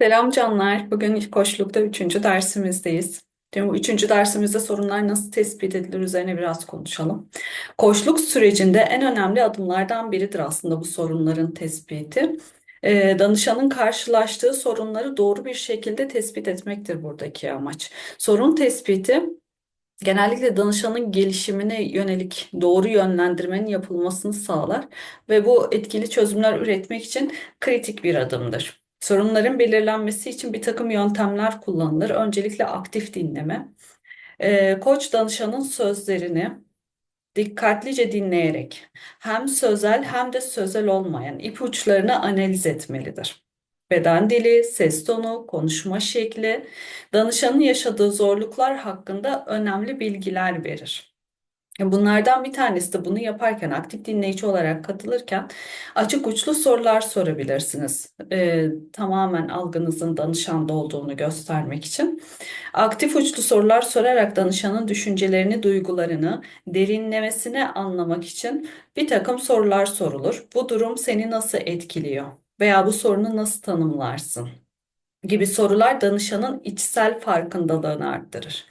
Selam canlar. Bugün koçlukta üçüncü dersimizdeyiz. Şimdi bu üçüncü dersimizde sorunlar nasıl tespit edilir üzerine biraz konuşalım. Koçluk sürecinde en önemli adımlardan biridir aslında bu sorunların tespiti. Ee, danışanın karşılaştığı sorunları doğru bir şekilde tespit etmektir buradaki amaç. Sorun tespiti genellikle danışanın gelişimine yönelik doğru yönlendirmenin yapılmasını sağlar ve bu etkili çözümler üretmek için kritik bir adımdır. Sorunların belirlenmesi için bir takım yöntemler kullanılır. Öncelikle aktif dinleme. Ee, koç danışanın sözlerini dikkatlice dinleyerek hem sözel hem de sözel olmayan ipuçlarını analiz etmelidir. Beden dili, ses tonu, konuşma şekli, danışanın yaşadığı zorluklar hakkında önemli bilgiler verir. Bunlardan bir tanesi de bunu yaparken aktif dinleyici olarak katılırken açık uçlu sorular sorabilirsiniz. Ee, tamamen algınızın danışanda olduğunu göstermek için. Aktif uçlu sorular sorarak danışanın düşüncelerini, duygularını derinlemesine anlamak için bir takım sorular sorulur. Bu durum seni nasıl etkiliyor? Veya bu sorunu nasıl tanımlarsın? gibi sorular danışanın içsel farkındalığını arttırır.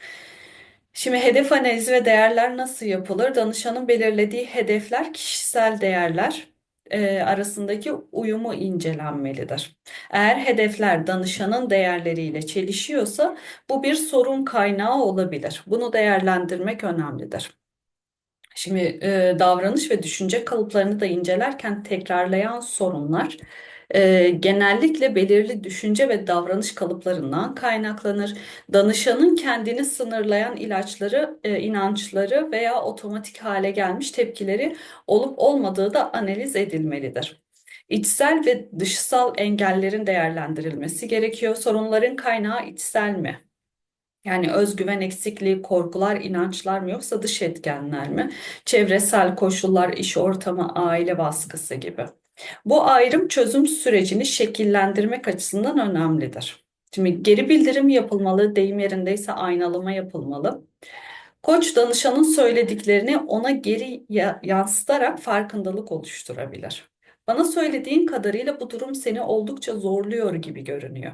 Şimdi hedef analizi ve değerler nasıl yapılır? Danışanın belirlediği hedefler kişisel değerler e, arasındaki uyumu incelenmelidir. Eğer hedefler danışanın değerleriyle çelişiyorsa bu bir sorun kaynağı olabilir. Bunu değerlendirmek önemlidir. Şimdi e, davranış ve düşünce kalıplarını da incelerken tekrarlayan sorunlar genellikle belirli düşünce ve davranış kalıplarından kaynaklanır. Danışanın kendini sınırlayan ilaçları, inançları veya otomatik hale gelmiş tepkileri olup olmadığı da analiz edilmelidir. İçsel ve dışsal engellerin değerlendirilmesi gerekiyor. Sorunların kaynağı içsel mi? Yani özgüven eksikliği, korkular, inançlar mı yoksa dış etkenler mi? Çevresel koşullar, iş ortamı, aile baskısı gibi. Bu ayrım çözüm sürecini şekillendirmek açısından önemlidir. Şimdi geri bildirim yapılmalı, deyim yerindeyse aynalama yapılmalı. Koç danışanın söylediklerini ona geri yansıtarak farkındalık oluşturabilir. Bana söylediğin kadarıyla bu durum seni oldukça zorluyor gibi görünüyor.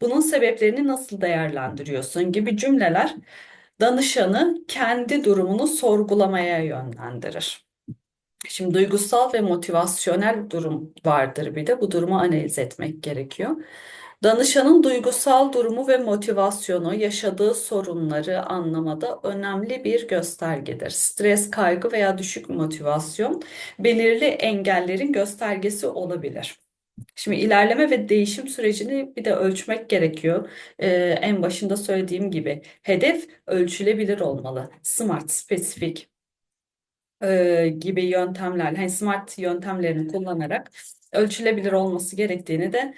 Bunun sebeplerini nasıl değerlendiriyorsun gibi cümleler danışanı kendi durumunu sorgulamaya yönlendirir. Şimdi duygusal ve motivasyonel durum vardır bir de bu durumu analiz etmek gerekiyor. Danışanın duygusal durumu ve motivasyonu yaşadığı sorunları anlamada önemli bir göstergedir. Stres, kaygı veya düşük motivasyon belirli engellerin göstergesi olabilir. Şimdi ilerleme ve değişim sürecini bir de ölçmek gerekiyor. Ee, en başında söylediğim gibi hedef ölçülebilir olmalı. SMART, spesifik e, gibi yöntemler, hani SMART yöntemlerini kullanarak ölçülebilir olması gerektiğini de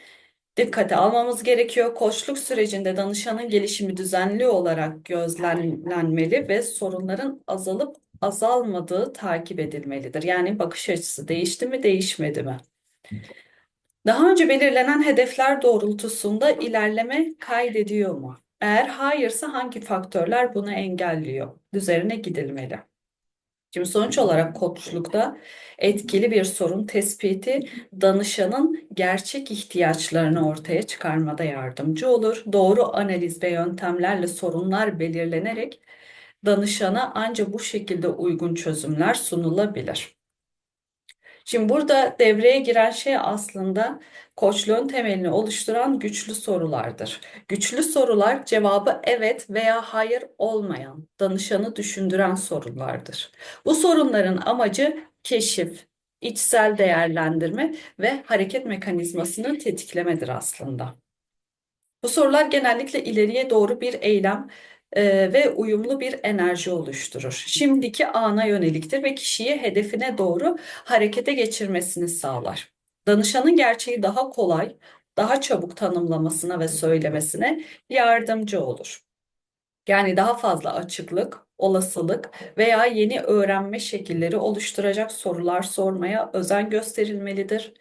dikkate almamız gerekiyor. Koçluk sürecinde danışanın gelişimi düzenli olarak gözlenmeli ve sorunların azalıp azalmadığı takip edilmelidir. Yani bakış açısı değişti mi, değişmedi mi? Daha önce belirlenen hedefler doğrultusunda ilerleme kaydediyor mu? Eğer hayırsa hangi faktörler bunu engelliyor? Üzerine gidilmeli. Şimdi sonuç olarak koçlukta etkili bir sorun tespiti danışanın gerçek ihtiyaçlarını ortaya çıkarmada yardımcı olur. Doğru analiz ve yöntemlerle sorunlar belirlenerek danışana ancak bu şekilde uygun çözümler sunulabilir. Şimdi burada devreye giren şey aslında koçluğun temelini oluşturan güçlü sorulardır. Güçlü sorular cevabı evet veya hayır olmayan, danışanı düşündüren sorulardır. Bu sorunların amacı keşif, içsel değerlendirme ve hareket mekanizmasını tetiklemedir aslında. Bu sorular genellikle ileriye doğru bir eylem e, ve uyumlu bir enerji oluşturur. Şimdiki ana yöneliktir ve kişiyi hedefine doğru harekete geçirmesini sağlar. Danışanın gerçeği daha kolay, daha çabuk tanımlamasına ve söylemesine yardımcı olur. Yani daha fazla açıklık, olasılık veya yeni öğrenme şekilleri oluşturacak sorular sormaya özen gösterilmelidir.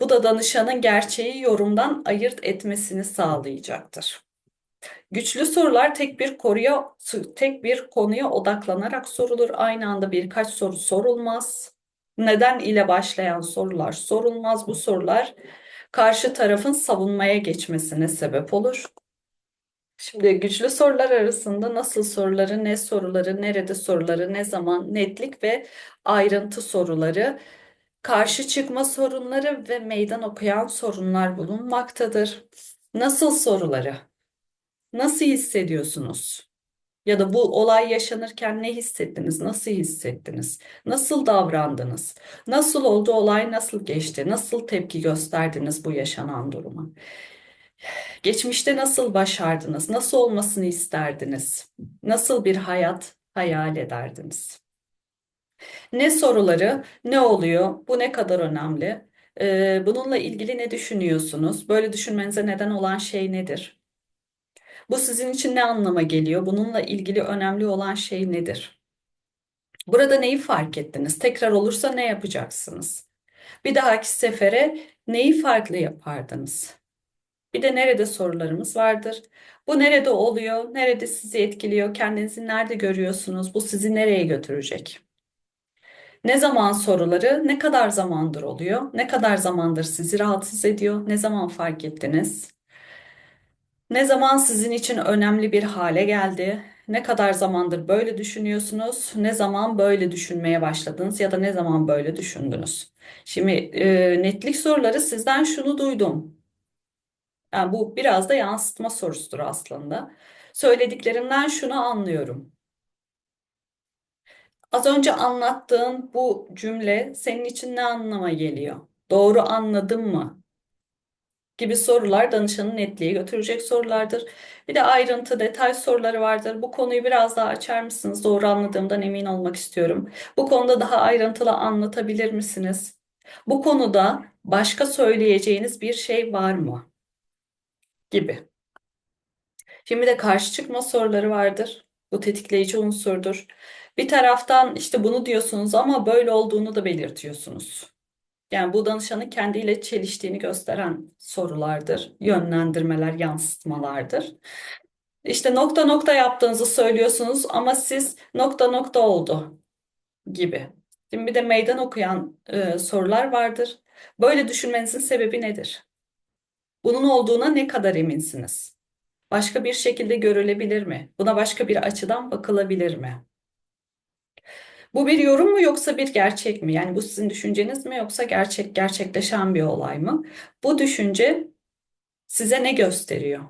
Bu da danışanın gerçeği yorumdan ayırt etmesini sağlayacaktır. Güçlü sorular tek bir konuya tek bir konuya odaklanarak sorulur. Aynı anda birkaç soru sorulmaz. Neden ile başlayan sorular sorulmaz. Bu sorular karşı tarafın savunmaya geçmesine sebep olur. Şimdi güçlü sorular arasında nasıl soruları, ne soruları, nerede soruları, ne zaman, netlik ve ayrıntı soruları, karşı çıkma sorunları ve meydan okuyan sorunlar bulunmaktadır. Nasıl soruları? Nasıl hissediyorsunuz? Ya da bu olay yaşanırken ne hissettiniz? Nasıl hissettiniz? Nasıl davrandınız? Nasıl oldu olay? Nasıl geçti? Nasıl tepki gösterdiniz bu yaşanan duruma? Geçmişte nasıl başardınız? Nasıl olmasını isterdiniz? Nasıl bir hayat hayal ederdiniz? Ne soruları, ne oluyor? Bu ne kadar önemli? Bununla ilgili ne düşünüyorsunuz? Böyle düşünmenize neden olan şey nedir? Bu sizin için ne anlama geliyor? Bununla ilgili önemli olan şey nedir? Burada neyi fark ettiniz? Tekrar olursa ne yapacaksınız? Bir dahaki sefere neyi farklı yapardınız? Bir de nerede sorularımız vardır. Bu nerede oluyor? Nerede sizi etkiliyor? Kendinizi nerede görüyorsunuz? Bu sizi nereye götürecek? Ne zaman soruları, ne kadar zamandır oluyor? Ne kadar zamandır sizi rahatsız ediyor? Ne zaman fark ettiniz? Ne zaman sizin için önemli bir hale geldi? Ne kadar zamandır böyle düşünüyorsunuz? Ne zaman böyle düşünmeye başladınız ya da ne zaman böyle düşündünüz? Şimdi e, netlik soruları sizden şunu duydum. Yani bu biraz da yansıtma sorusudur aslında. Söylediklerinden şunu anlıyorum. Az önce anlattığın bu cümle senin için ne anlama geliyor? Doğru anladım mı? Gibi sorular danışanın netliğe götürecek sorulardır. Bir de ayrıntı, detay soruları vardır. Bu konuyu biraz daha açar mısınız? Doğru anladığımdan emin olmak istiyorum. Bu konuda daha ayrıntılı anlatabilir misiniz? Bu konuda başka söyleyeceğiniz bir şey var mı? Gibi. Şimdi de karşı çıkma soruları vardır. Bu tetikleyici unsurdur. Bir taraftan işte bunu diyorsunuz ama böyle olduğunu da belirtiyorsunuz. Yani bu danışanın kendiyle çeliştiğini gösteren sorulardır, yönlendirmeler, yansıtmalardır. İşte nokta nokta yaptığınızı söylüyorsunuz ama siz nokta nokta oldu gibi. Şimdi bir de meydan okuyan e, sorular vardır. Böyle düşünmenizin sebebi nedir? Bunun olduğuna ne kadar eminsiniz? Başka bir şekilde görülebilir mi? Buna başka bir açıdan bakılabilir mi? Bu bir yorum mu yoksa bir gerçek mi? Yani bu sizin düşünceniz mi yoksa gerçek gerçekleşen bir olay mı? Bu düşünce size ne gösteriyor?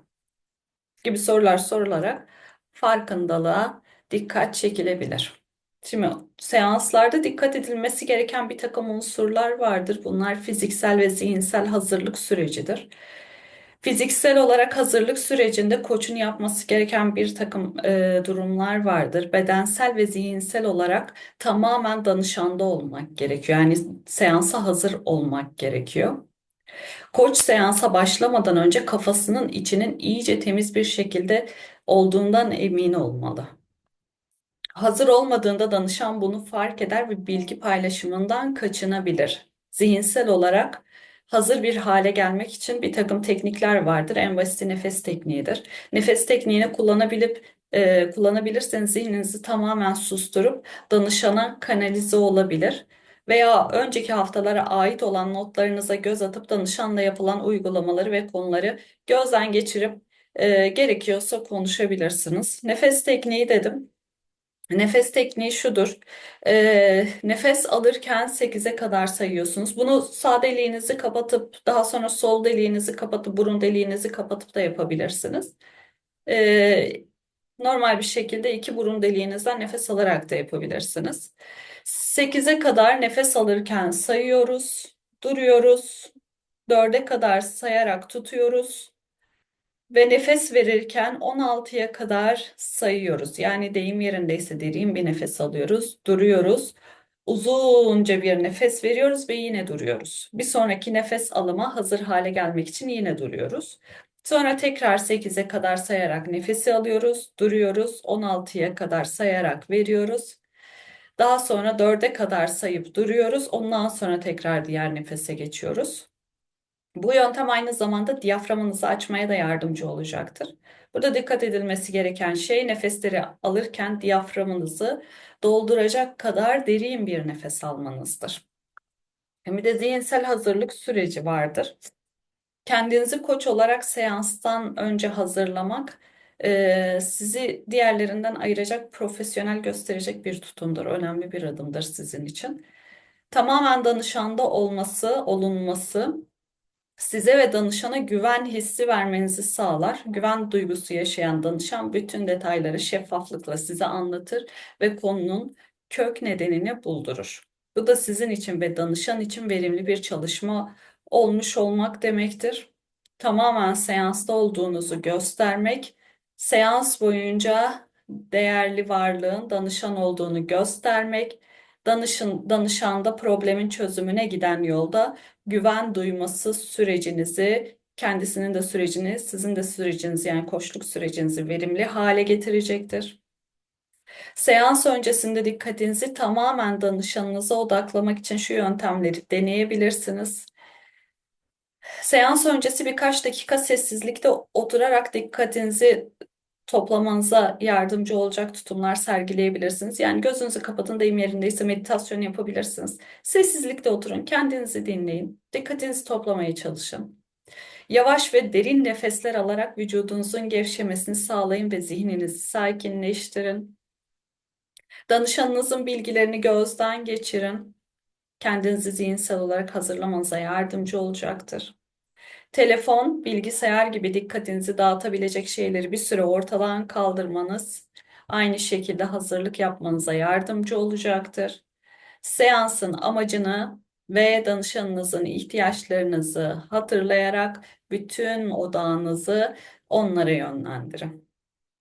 Gibi sorular sorularak farkındalığa dikkat çekilebilir. Şimdi seanslarda dikkat edilmesi gereken bir takım unsurlar vardır. Bunlar fiziksel ve zihinsel hazırlık sürecidir. Fiziksel olarak hazırlık sürecinde koçun yapması gereken bir takım e, durumlar vardır. Bedensel ve zihinsel olarak tamamen danışanda olmak gerekiyor. Yani seansa hazır olmak gerekiyor. Koç seansa başlamadan önce kafasının içinin iyice temiz bir şekilde olduğundan emin olmalı. Hazır olmadığında danışan bunu fark eder ve bilgi paylaşımından kaçınabilir. Zihinsel olarak hazır bir hale gelmek için bir takım teknikler vardır. En basiti nefes tekniğidir. Nefes tekniğini kullanabilip e, kullanabilirseniz zihninizi tamamen susturup danışana kanalize olabilir. Veya önceki haftalara ait olan notlarınıza göz atıp danışanla yapılan uygulamaları ve konuları gözden geçirip e, gerekiyorsa konuşabilirsiniz. Nefes tekniği dedim. Nefes tekniği şudur. Ee, nefes alırken 8'e kadar sayıyorsunuz. Bunu sağ deliğinizi kapatıp daha sonra sol deliğinizi kapatıp burun deliğinizi kapatıp da yapabilirsiniz. Ee, normal bir şekilde iki burun deliğinizden nefes alarak da yapabilirsiniz. 8'e kadar nefes alırken sayıyoruz, duruyoruz. 4'e kadar sayarak tutuyoruz. Ve nefes verirken 16'ya kadar sayıyoruz. Yani deyim yerindeyse derin bir nefes alıyoruz, duruyoruz. Uzunca bir nefes veriyoruz ve yine duruyoruz. Bir sonraki nefes alıma hazır hale gelmek için yine duruyoruz. Sonra tekrar 8'e kadar sayarak nefesi alıyoruz, duruyoruz. 16'ya kadar sayarak veriyoruz. Daha sonra 4'e kadar sayıp duruyoruz. Ondan sonra tekrar diğer nefese geçiyoruz. Bu yöntem aynı zamanda diyaframınızı açmaya da yardımcı olacaktır. Burada dikkat edilmesi gereken şey nefesleri alırken diyaframınızı dolduracak kadar derin bir nefes almanızdır. Bir de zihinsel hazırlık süreci vardır. Kendinizi koç olarak seanstan önce hazırlamak e, sizi diğerlerinden ayıracak, profesyonel gösterecek bir tutumdur. Önemli bir adımdır sizin için. Tamamen danışanda olması, olunması size ve danışana güven hissi vermenizi sağlar. Güven duygusu yaşayan danışan bütün detayları şeffaflıkla size anlatır ve konunun kök nedenini buldurur. Bu da sizin için ve danışan için verimli bir çalışma olmuş olmak demektir. Tamamen seansta olduğunuzu göstermek, seans boyunca değerli varlığın danışan olduğunu göstermek, danışın, danışanda problemin çözümüne giden yolda güven duyması sürecinizi, kendisinin de sürecini, sizin de sürecinizi yani koçluk sürecinizi verimli hale getirecektir. Seans öncesinde dikkatinizi tamamen danışanınıza odaklamak için şu yöntemleri deneyebilirsiniz. Seans öncesi birkaç dakika sessizlikte oturarak dikkatinizi toplamanıza yardımcı olacak tutumlar sergileyebilirsiniz. Yani gözünüzü kapatın deyim yerindeyse meditasyon yapabilirsiniz. Sessizlikte oturun, kendinizi dinleyin, dikkatinizi toplamaya çalışın. Yavaş ve derin nefesler alarak vücudunuzun gevşemesini sağlayın ve zihninizi sakinleştirin. Danışanınızın bilgilerini gözden geçirin. Kendinizi zihinsel olarak hazırlamanıza yardımcı olacaktır. Telefon, bilgisayar gibi dikkatinizi dağıtabilecek şeyleri bir süre ortadan kaldırmanız aynı şekilde hazırlık yapmanıza yardımcı olacaktır. Seansın amacını ve danışanınızın ihtiyaçlarınızı hatırlayarak bütün odağınızı onlara yönlendirin.